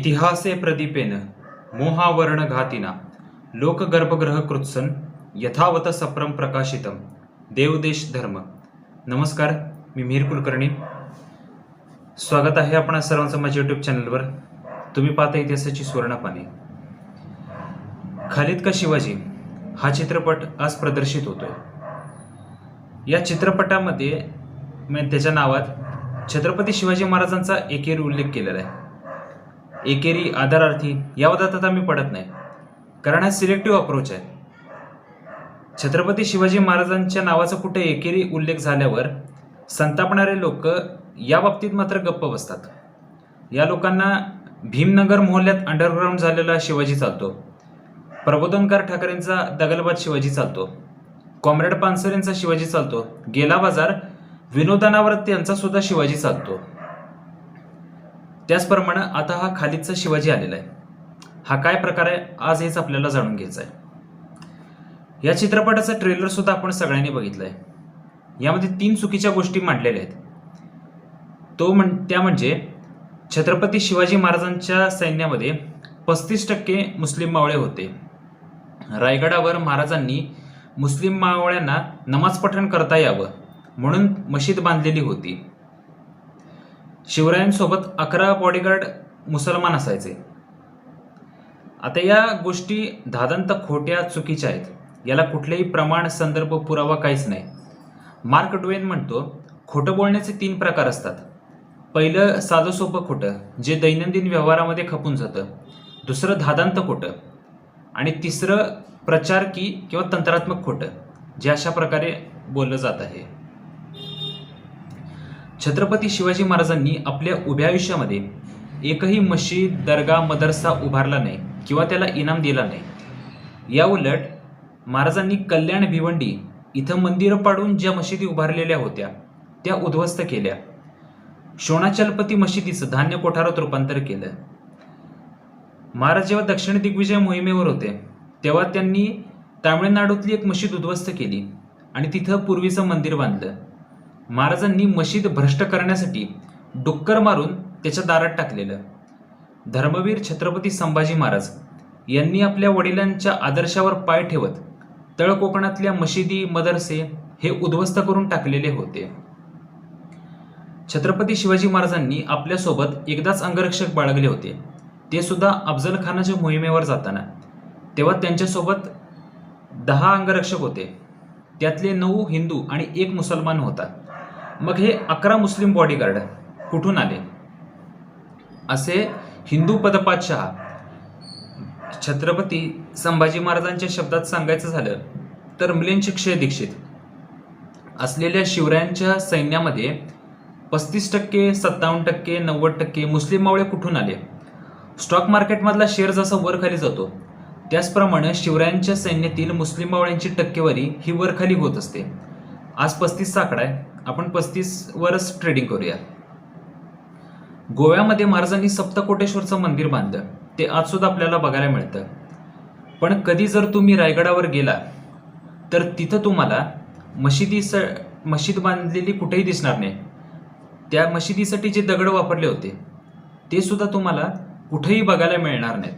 इतिहासे प्रदीपेन मोहावर्ण घातिना लोकगर्भग्रह कृत्सन यथावत सप्रम प्रकाशितम देवदेश धर्म. नमस्कार मी मिहीर कुलकर्णी. स्वागत आहे आपणा सर्वांचं माझ्या यूट्यूब चॅनलवर तुम्ही पाहता इतिहासाची सुवर्णपाने. खालिद का शिवाजी हा चित्रपट आज प्रदर्शित होतोय. या चित्रपटामध्ये त्याच्या नावात छत्रपती शिवाजी महाराजांचा एकेरी उल्लेख केलेला आहे. एकेरी आदरार्थी या वादात आता मी पडत नाही. कारण हा सिलेक्टिव्ह अप्रोच आहे. छत्रपती शिवाजी महाराजांच्या नावाचा कुठे एकेरी उल्लेख झाल्यावर संतापणारे लोक या बाबतीत मात्र गप्प बसतात. या लोकांना भीमनगर मोहल्ल्यात अंडरग्राऊंड झालेला शिवाजी चालतो. प्रबोधनकार ठाकरेंचा दगलबाद शिवाजी चालतो. कॉम्रेड पानसरेंचा शिवाजी चालतो. गेला बाजार विनोदानावर त्यांचा सुद्धा शिवाजी चालतो. त्याचप्रमाणे आता हा खालीदचा शिवाजी आलेला आहे. हा काय प्रकार आहे? आज हेच आपल्याला जाणून घ्यायचं आहे. या चित्रपटाचा ट्रेलर सुद्धा आपण सगळ्यांनी बघितलाय. यामध्ये तीन चुकीच्या गोष्टी मांडलेल्या आहेत. तो म्हण त्या म्हणजे छत्रपती शिवाजी महाराजांच्या सैन्यामध्ये पस्तीस टक्के मुस्लिम मावळे होते. रायगडावर महाराजांनी मुस्लिम मावळ्यांना नमाज पठण करता यावं म्हणून मशीद बांधलेली होती. शिवरायांसोबत अकरा बॉडीगार्ड मुसलमान असायचे. आता या गोष्टी धादंत खोट्या चुकीच्या आहेत. याला कुठलेही प्रमाण संदर्भ पुरावा काहीच नाही. मार्क ड्वेन म्हणतो खोटं बोलण्याचे तीन प्रकार असतात. पहिलं साधं सोपं खोटं जे दैनंदिन व्यवहारामध्ये खपून जातं. दुसरं धादांत खोटं. आणि तिसरं प्रचार की किंवा तंत्रात्मक खोटं जे अशा प्रकारे बोललं जात आहे. छत्रपती शिवाजी महाराजांनी आपल्या उभ्या आयुष्यामध्ये एकही मशीद दर्गा मदरसा उभारला नाही किंवा त्याला इनाम दिला नाही. या उलट महाराजांनी कल्याण भिवंडी इथं मंदिरं पाडून ज्या मशिदी उभारलेल्या होत्या त्या उद्ध्वस्त केल्या. शोणाचलपती मशिदीचं धान्य कोठारात रूपांतर केलं. महाराज जेव्हा दक्षिण दिग्विजय मोहिमेवर होते तेव्हा त्यांनी तामिळनाडूतली एक मशीद उद्ध्वस्त केली आणि तिथं पूर्वीचं मंदिर बांधलं. महाराजांनी मशीद भ्रष्ट करण्यासाठी डुक्कर मारून त्याच्या दारात टाकलेलं. धर्मवीर छत्रपती संभाजी महाराज यांनी आपल्या वडिलांच्या आदर्शावर पाय ठेवत तळ कोकणातल्या मशिदी मदरसे हे उद्ध्वस्त करून टाकलेले होते. छत्रपती शिवाजी महाराजांनी आपल्यासोबत एकदाच अंगरक्षक बाळगले होते. ते सुद्धा अफजल खानाच्या मोहिमेवर जाताना. तेव्हा त्यांच्यासोबत दहा अंगरक्षक होते. त्यातले नऊ हिंदू आणि एक मुसलमान होता. मग हे अकरा मुस्लिम बॉडीगार्ड कुठून आले? असे हिंदू पदपातशहा छत्रपती संभाजी महाराजांच्या शब्दात सांगायचं झालं तर मिलिंद क्षय दीक्षित असलेल्या शिवरायांच्या सैन्यामध्ये पस्तीस टक्के सत्तावन्न टक्के नव्वद टक्के मुस्लिम मावळे कुठून आले? स्टॉक मार्केटमधला शेअर जसा वर खाली जातो त्याचप्रमाणे शिवरायांच्या सैन्यातील मुस्लिम मावळ्यांची टक्केवारी ही वर खाली होत असते. आज पस्तीसचा आकडा आहे. आपण पस्तीस वरच ट्रेडिंग करूया. गोव्यामध्ये महाराजांनी सप्तकोटेश्वरचं मंदिर बांधलं. ते आज सुद्धा आपल्याला बघायला मिळतं. पण कधी जर तुम्ही रायगडावर गेला तर तिथं तुम्हाला मशिदीस मशीद बांधलेली कुठेही दिसणार नाही. त्या मशिदीसाठी जे दगड वापरले होते ते सुद्धा तुम्हाला कुठेही बघायला मिळणार नाहीत.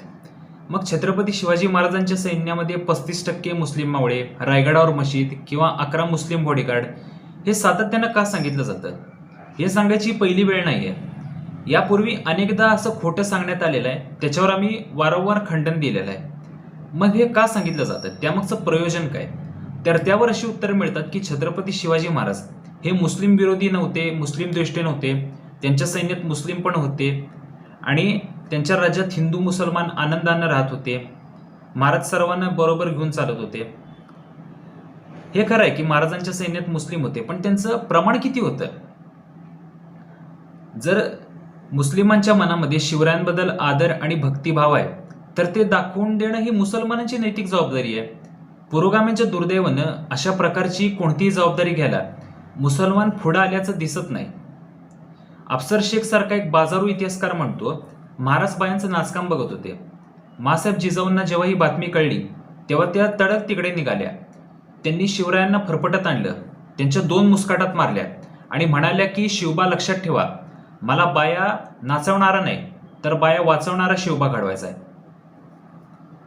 मग छत्रपती शिवाजी महाराजांच्या सैन्यामध्ये पस्तीस टक्के मुस्लिम मावळे रायगडावर मशीद किंवा अकरा मुस्लिम बॉडीगार्ड हे सातत्यानं का सांगितलं जातं? हे सांगायची पहिली वेळ नाही आहे यापूर्वी अनेकदा असं खोटं सांगण्यात आलेलं आहे. त्याच्यावर आम्ही वारंवार खंडन दिलेलं आहे. मग हे का सांगितलं जातं? त्यामागचं प्रयोजन काय? तर त्यावर अशी उत्तरं मिळतात की छत्रपती शिवाजी महाराज हे मुस्लिम विरोधी नव्हते मुस्लिम दृष्टी नव्हते. त्यांच्या सैन्यात मुस्लिम पण होते. आणि त्यांच्या राज्यात हिंदू मुसलमान आनंदानं राहत होते. महाराज सर्वांना बरोबर घेऊन चालत होते. हे खरं आहे की महाराजांच्या सैन्यात मुस्लिम होते पण त्यांचं प्रमाण किती होतं? जर मुस्लिमांच्या मनामध्ये शिवरायांबद्दल आदर आणि भक्तिभाव आहे तर ते दाखवून देणं ही मुसलमानांची नैतिक जबाबदारी आहे. पुरोगामींच्या दुर्दैवानं अशा प्रकारची कोणतीही जबाबदारी घ्यायला मुसलमान पुढं आल्याचं दिसत नाही. अफसर शेख सारखा एक बाजारू इतिहासकार म्हणतो महाराज बायांचं नाचकाम बघत होते. मासाहेब जिजाऊंना जेव्हा ही बातमी कळली तेव्हा त्या तडक तिकडे निघाल्या. त्यांनी शिवरायांना फरफटत आणलं. त्यांच्या दोन मुस्काटात मारल्या. आणि म्हणाल्या की शिवबा लक्षात ठेवा. मला बाया नाचवणारा नाही तर बाया वाचवणारा शिवबा घडवायचा आहे.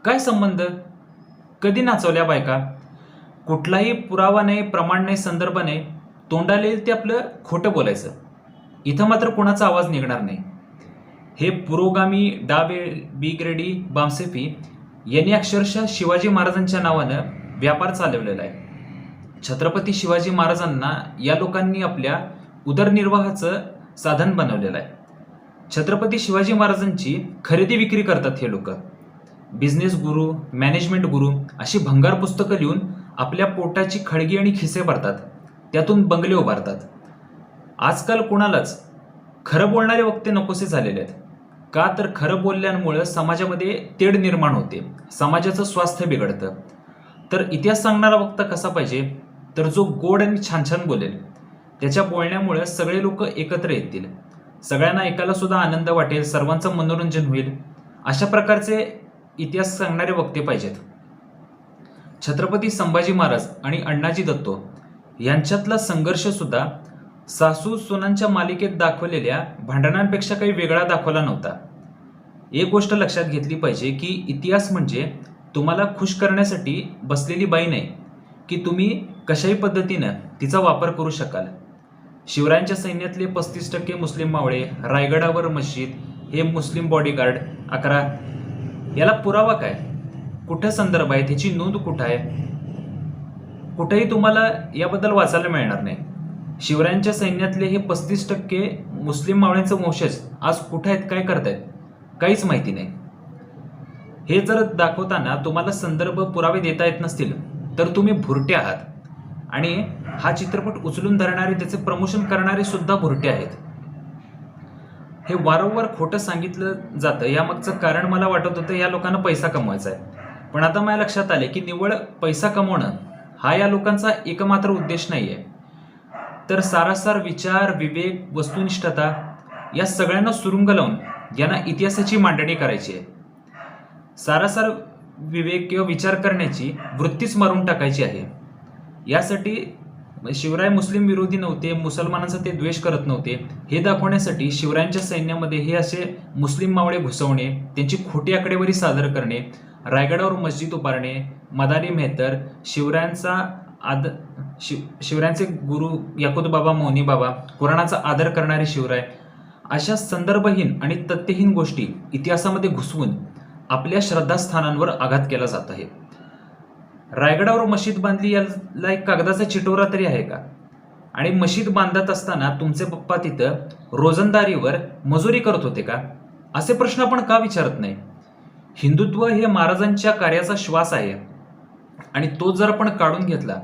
काय संबंध? कधी नाचवल्या बायका? कुठलाही पुरावा नाही प्रमाण नाही संदर्भ नाही. तोंडाला येईल ते आपलं खोटं बोलायचं. इथं मात्र कोणाचा आवाज निघणार नाही. हे पुरोगामी डाबे बिग्रेडी बामसेफी यांनी अक्षरशः शिवाजी महाराजांच्या नावानं व्यापार चालवलेला आहे. छत्रपती शिवाजी महाराजांना या लोकांनी आपल्या उदरनिर्वाहाचं साधन बनवलेलं आहे. छत्रपती शिवाजी महाराजांची खरेदी विक्री करतात हे लोक. बिझनेस गुरु मॅनेजमेंट गुरु अशी भंगार पुस्तकं लिहून आपल्या पोटाची खळगी आणि खिसे भरतात. त्यातून बंगले उभारतात. आजकाल कोणालाच खरं बोलणारे वक्ते नकोसे झालेले आहेत. का तर खरं बोलल्यामुळं समाजामध्ये तेढ निर्माण होते. समाजाचं स्वास्थ्य बिघडतं. तर इतिहास सांगणारा वक्ता कसा पाहिजे? तर जो गोड आणि छान छान बोलेल. त्याच्या बोलण्यामुळे सगळे लोक एकत्र येतील. सगळ्यांना ऐकायला सुद्धा आनंद वाटेल सर्वांचं मनोरंजन होईल. अशा प्रकारचे इतिहास सांगणारे वक्ते पाहिजेत. छत्रपती संभाजी महाराज आणि अण्णाजी दत्तो यांच्यातला संघर्षसुद्धा सासू सुनांच्या मालिकेत दाखवलेल्या भांडणांपेक्षा काही वेगळा दाखवला नव्हता. एक गोष्ट लक्षात घेतली पाहिजे की इतिहास म्हणजे तुम्हाला खुश करण्यासाठी बसलेली बाई नाही की तुम्ही कशाही पद्धतीनं तिचा वापर करू शकाल. शिवरायांच्या सैन्यातले पस्तीस टक्के मुस्लिम मावळे रायगडावर मस्जिद हे मुस्लिम बॉडीगार्ड अकरा. याला पुरावा काय? कुठं संदर्भ आहे? त्याची नोंद कुठं आहे? कुठेही तुम्हाला याबद्दल वाचायला मिळणार नाही. शिवरायांच्या सैन्यातले हे पस्तीस टक्के मुस्लिम मावळ्यांचं वंशज आज कुठं आहेत काय करतायत? काहीच माहिती नाही. हे जर दाखवताना तुम्हाला संदर्भ पुरावे देता येत नसतील तर तुम्ही भुरटे आहात. आणि हा चित्रपट उचलून धरणारे त्याचे प्रमोशन करणारे सुद्धा भुरटे आहेत. हे वारंवार खोटं सांगितलं जातं यामागचं कारण मला वाटत होतं या लोकांना पैसा कमवायचा आहे. पण आता माझ्या लक्षात आले की निव्वळ पैसा कमवणं हा या लोकांचा एकमात्र उद्देश नाही आहे तर सारासार विचार विवेक वस्तुनिष्ठता या सगळ्यांना सुरुंग लावून यांना इतिहासाची मांडणी करायची आहे. सारासार विवेक किंवा विचार करण्याची वृत्तीच मारून टाकायची आहे. यासाठी शिवराय मुस्लिम विरोधी नव्हते मुसलमानांचा ते द्वेष करत नव्हते. हे दाखवण्यासाठी शिवरायांच्या सैन्यामध्ये हे असे मुस्लिम मावळे घुसवणे त्यांची खोटी आकडेवारी सादर करणे रायगडावर मस्जिद उभारणे मदारी मेहतर शिवरायांचा आद शिव शिवरायांचे गुरु याकूद बाबा मौनी बाबा कुराणाचा आदर करणारे शिवराय अशा संदर्भहीन आणि तथ्यहीन गोष्टी इतिहासामध्ये घुसवून आपल्या श्रद्धास्थानांवर आघात केला जात आहे. रायगडावर मशीद बांधली याला एक कागदाचा चिटोरा तरी आहे का? आणि मशीद बांधत असताना तुमचे पप्पा तिथं रोजंदारीवर मजुरी करत होते का? असे प्रश्न आपण का विचारत नाही? हिंदुत्व हे महाराजांच्या कार्याचा श्वास आहे. आणि तो जर आपण काढून घेतला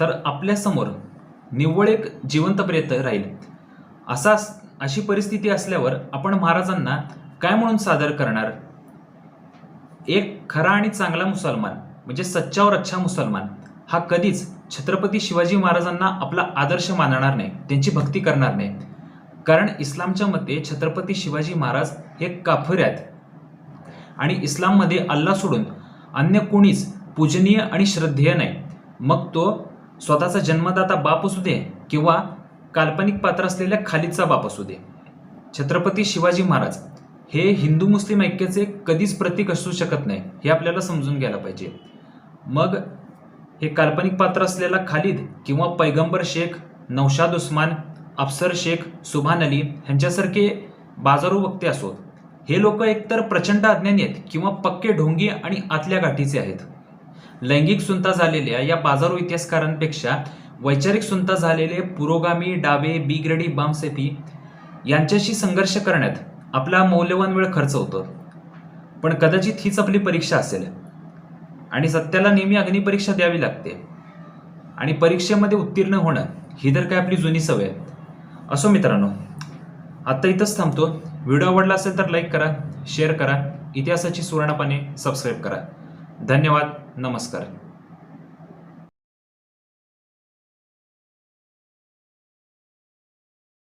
तर आपल्यासमोर निव्वळ एक जिवंत प्रेत राहील. असा अशी परिस्थिती असल्यावर आपण महाराजांना काय म्हणून सादर करणार? एक खरा आणि चांगला मुसलमान म्हणजे सच्चा और अच्छा मुसलमान हा कधीच छत्रपती शिवाजी महाराजांना आपला आदर्श मानणार नाही त्यांची भक्ती करणार नाही. कारण इस्लामच्या मते छत्रपती शिवाजी महाराज हे काफर आहेत. आणि इस्लाममध्ये अल्ला सोडून अन्य कोणीच पूजनीय आणि श्रद्धेय नाही. मग तो स्वतःचा जन्मदाता बाप असू दे किंवा काल्पनिक पात्र असलेल्या खालीदचा बाप असू दे. छत्रपती शिवाजी महाराज हे हिंदू मुस्लिम ऐक्याचे कधीच प्रतीक असू शकत नाही हे आपल्याला समजून घ्यायला पाहिजे. मग हे काल्पनिक पात्र असलेला खालिद किंवा पैगंबर शेख नौशाद उस्मान अफसर शेख सुभान अली ह्यांच्यासारखे बाजारू वक्ते असोत. हे लोक एकतर प्रचंड अज्ञानी आहेत किंवा पक्के ढोंगी आणि आतल्या गाठीचे आहेत. लैंगिक सुंता झालेल्या या बाजारू इतिहासकारांपेक्षा वैचारिक सुंता झालेले पुरोगामी डावे बी ग्रेडी बामसेफी यांच्याशी संघर्ष करण्यात आपला मौल्यवान वेळ खर्च होतो. पण कदाचित हीच आपली परीक्षा असेल. आणि सत्याला नेहमी अग्निपरीक्षा द्यावी लागते. आणि परीक्षेमध्ये उत्तीर्ण होणं ही तर काय आपली जुनी सवय आहे. असो मित्रांनो आत्ता इथंच थांबतो. व्हिडिओ आवडला असेल तर लाईक करा शेअर करा इतिहासाची सुवर्णपाने सबस्क्राईब करा. धन्यवाद नमस्कार.